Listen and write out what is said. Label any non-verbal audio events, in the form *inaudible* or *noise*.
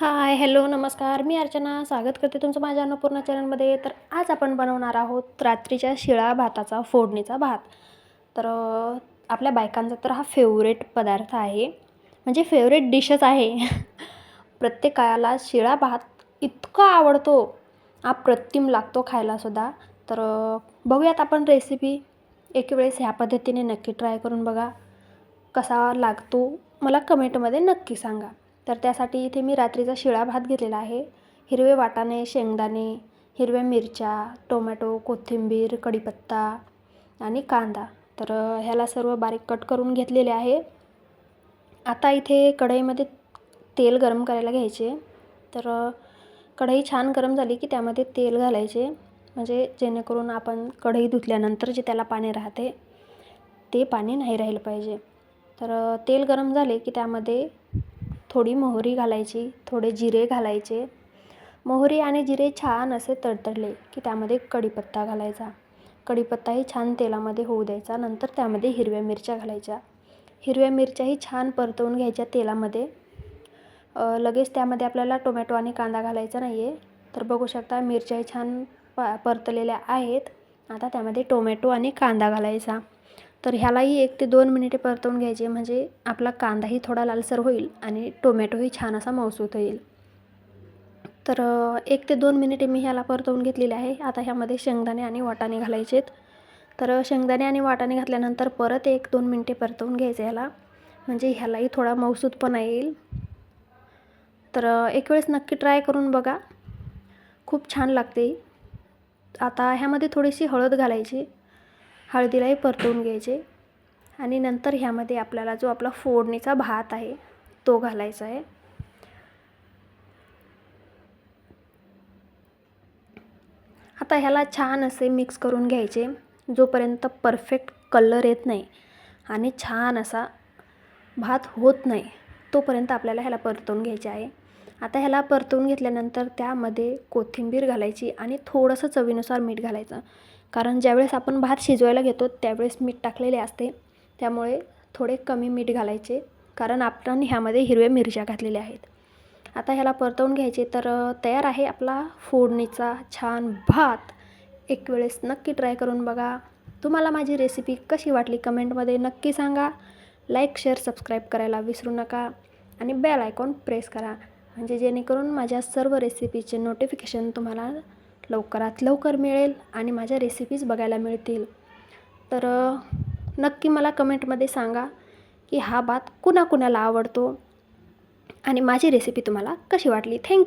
Hi hello नमस्कार. मी अर्चना. स्वागत करते तुमचं माझ्या अन्नपूर्णा चॅनलमध्ये. तर आज आपण बनवणार आहोत रात्रीच्या शिळा भाताचा फोडणीचा भात. तर आपल्या बायकांचा तर हा फेवरेट पदार्थ आहे. म्हणजे फेवरेट डिशच आहे. *laughs* प्रत्येकाला शिळा भात इतका आवडतो. अप्रतिम लागतो खायलासुद्धा तर बघूयात आपण रेसिपी एक वेळेस ह्या पद्धतीने नक्की ट्राय करून बघा. कसा लागतो? मला कमेंटमध्ये नक्की सांगा. तर त्यासाठी इथे मी रात्रीचा शिळा भात घेतलेला आहे. हिरवे वाटाणे शेंगदाणे हिरव्या मिरच्या टोमॅटो कोथिंबीर कढीपत्ता आणि कांदा. तर ह्याला सर्व बारीक कट करून घेतलेले आहे. आता इथे कढईमध्ये तेल गरम करायला घ्यायचे. तर कढई छान गरम झाली की त्यामध्ये तेल घालायचे. म्हणजे जेणेकरून आपण कढई धुतल्यानंतर जे त्याला पाणी राहते ते पाणी नाही राहिलं पाहिजे. तर तेल गरम झाले की त्यामध्ये थोडी मोहरी घालायची थोडे जिरे घालायचे. मोहरी आणि जिरे छान असे तडतडले की त्यामध्ये कढीपत्ता घालायचा. कढीपत्ताही छान तेलामध्ये होऊ द्यायचा नंतर त्यामध्ये हिरव्या मिरच्या घालायच्या. हिरव्या मिरच्याही छान परतवून घ्यायच्या तेलामध्ये. लगेच त्यामध्ये आपल्याला टोमॅटो आणि कांदा घालायचा नाही आहे तर बघू शकता मिरच्याही छान प परतलेल्या आहेत. आता त्यामध्ये टोमॅटो आणि कांदा घालायचा. तर ह्यालाही एक ते दोन मिनिटे परतवून घ्यायचे. म्हणजे आपला कांदाही थोडा लालसर होईल आणि टोमॅटोही छान असा मऊसूत होईल. तर एक ते दोन मिनिटे मी ह्याला परतवून घेतलेले आहे. आता ह्यामध्ये शेंगदाणे आणि वाटाणे घालायचेत. तर शेंगदाणे आणि वाटाणे घातल्यानंतर परत एक दोन मिनटे परतवून घ्यायचे ह्याला. म्हणजे ह्यालाही थोडा मऊसूतपणा येईल. तर एक वेळेस नक्की ट्राय करून बघा. खूप छान लागते. आता ह्यामध्ये थोडीशी हळद घालायची. हळदीलाही परतवून घ्यायचे आणि नंतर ह्यामध्ये आपल्याला जो आपला फोडणीचा भात आहे तो घालायचा आहे. आता ह्याला छान असे मिक्स करून घ्यायचे जोपर्यंत परफेक्ट कलर येत नाही आणि छान असा भात होत नाही तोपर्यंत आपल्याला ह्याला परतवून घ्यायचे आहे. आता ह्याला परतवून घेतल्यानंतर त्यामध्ये कोथिंबीर घालायची आणि थोडंसं चवीनुसार मीठ घालायचं. कारण ज्यावेळेस आपण भात शिजवायला घेतो त्यावेळेस मीठ टाकलेले असते. त्यामुळे थोडे कमी मीठ घालायचे कारण आपण ह्यामध्ये हिरव्या मिरच्या घातलेल्या आहेत. आता ह्याला परतवून घ्यायचे तर तयार आहे आपला फोडणीचा छान भात. एक वेळेस नक्की ट्राय करून बघा. तुम्हाला माझी रेसिपी कशी वाटली कमेंटमध्ये नक्की सांगा. लाईक शेअर सबस्क्राईब करायला विसरू नका. आणि बेल आयकॉन प्रेस करा. म्हणजे जेणेकरून माझ्या सर्व रेसिपीचे नोटिफिकेशन तुम्हाला लवकरात लवकर मिळेल आणि माझ्या रेसिपीज बघायला मिळतील. तर नक्की मला कमेंटमध्ये सांगा की हा भात कुणाकुणाला आवडतो आणि माझी रेसिपी तुम्हाला कशी वाटली? थँक